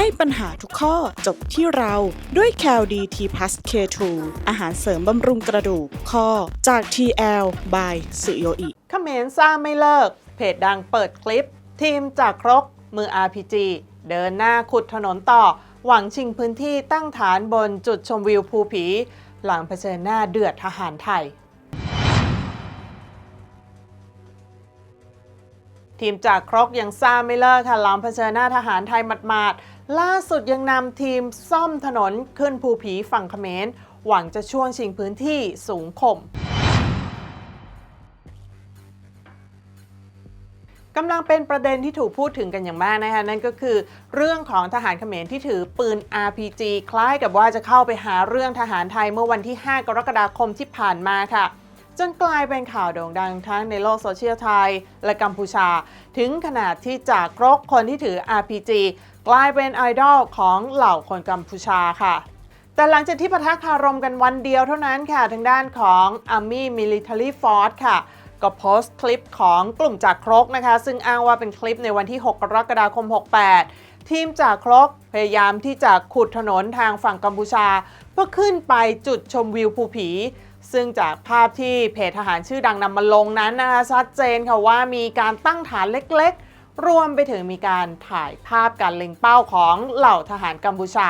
ให้ปัญหาทุกข้อจบที่เราด้วย c a l d t p l u s K2 อาหารเสริมบำรุงกระดูกข้อจาก TL by สุโยอิเขมรสร้างไม่เลิก เพจดังเปิดคลิป ทีมจากครก มือ RPG เดินหน้าขุดถนนต่อ หวังชิงพื้นที่ตั้งฐานบนจุดชมวิวภูผี หลังเผชิญหน้าเดือดทหารไทย ทีมจากครกยังซ่าไม่เลิกค่ะหลังเผชิญหน้าทหารไทยหมาดๆล่าสุดยังนำทีมซ่อมถนนขึ้นภูผีฝั่งเขมร หวังจะช่วงชิงพื้นที่สูงข่มกำลังเป็นประเด็นที่ถูกพูดถึงกันอย่างมากนะคะนั่นก็คือ เรื่องของทหารเขมรที่ถือปืน RPG คล้ายกับว่าจะเข้าไปหาเรื่องทหารไทยเมื่อวันที่ 5 กรกฎาคมที่ผ่านมาค่ะ จนกลายเป็นข่าวโด่งดังทั้งในโลกโซเชียลไทย และกัมพูชา ถึงขนาดที่จากครกคนที่ถือ RPG กลายเป็นไอดอลของเหล่าคนกัมพูชาค่ะ แต่หลังจากที่ปะทะคารมกันวันเดียวเท่านั้นค่ะ ทางด้านของ Army Military Force ค่ะก็โพสต์คลิปของกลุ่มจากครกนะคะ ซึ่งอ้างว่าเป็นคลิปในวันที่ 6 กรกฎาคม 68 ทีมจากครกพยายามที่จะขุดถนนทางฝั่งกัมพูชา เพื่อขึ้นไปจุดชมวิวภูผี ซึ่งจากภาพที่เพจทหารชื่อดังนำมาลงนั้นนะคะชัดเจนค่ะว่ามีการตั้งฐานเล็กๆ รวมไปถึงมีการถ่ายภาพการเล็งเป้าของเหล่าทหารกัมพูชา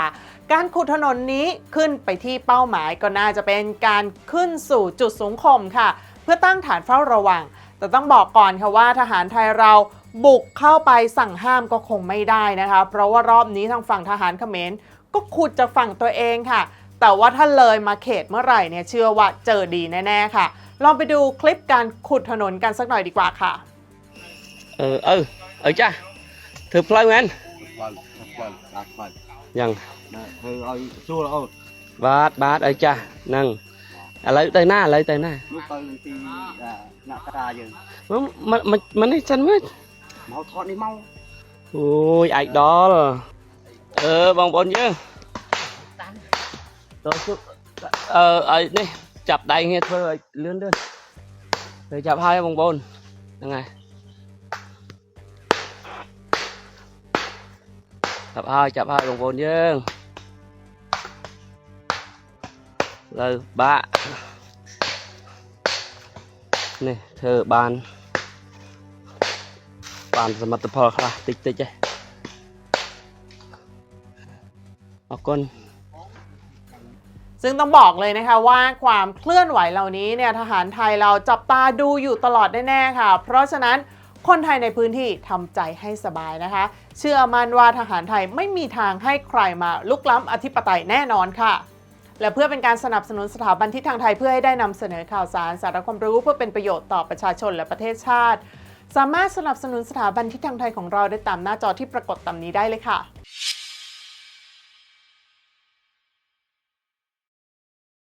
การขุดถนนนี้ขึ้นไปที่เป้าหมายก็น่าจะเป็นการขึ้นสู่จุดสูงคมค่ะ เพื่อตั้งฐานเฝ้าระวัง แต่ต้องบอกก่อนค่ะว่าทหารไทยเราบุกเข้าไปสั่งห้ามก็คงไม่ได้นะคะ เพราะว่ารอบนี้ทางฝั่งทหารเขมรก็ขุดจากฝั่งตัวเองค่ะ แต่ว่าถ้าเลยมาเขตเมื่อไหร่เนี่ยเชื่อว่าเจอดีแน่ๆค่ะ ลองไปดูคลิปการขุดถนนกันสักหน่อยดีกว่าค่ะ เออเออเออจ้าถือพลอยแมนยังเธอเอาสู้เราบาทบาทเออจ้านั่งอะไรเตยหน้าอะไรเตยหน้ามันมันมันมันให้ฉันเว้ยเมาทอดนี่เมาโอ้ยไอ้ดอลเออบางบอลเยอะ ងតោះជុកអឺឲ្យនេះចាប់ដៃគ្នាធ្វើឲ្យលឿនលឿនទៅចាប់ហើយបងប្អូនហ្នឹងហើយចាប់ហើយចាប់ហើយបងប្អូនយើងលើបាក់នេះធ្វើបានបានសមិទ្ធផលខ្លះតិចតិចឯងអរគុណ ซึ่งต้องบอกเลยนะคะว่าความเคลื่อนไหวเหล่านี้เนี่ยทหารไทยเราจับตาดูอยู่ตลอดแน่ๆค่ะ เพราะฉะนั้นคนไทยในพื้นที่ทำใจให้สบายนะคะ เชื่อมั่นว่าทหารไทยไม่มีทางให้ใครมาลุกล้ำอธิปไตยแน่นอนค่ะ และเพื่อเป็นการสนับสนุนสถาบันทิศทางไทยเพื่อให้ได้นำเสนอข่าวสารสาระความรู้เพื่อเป็นประโยชน์ต่อประชาชนและประเทศชาติ สามารถสนับสนุนสถาบันทิศทางไทยของเราได้ตามหน้าจอที่ปรากฏตามนี้ได้เลยค่ะ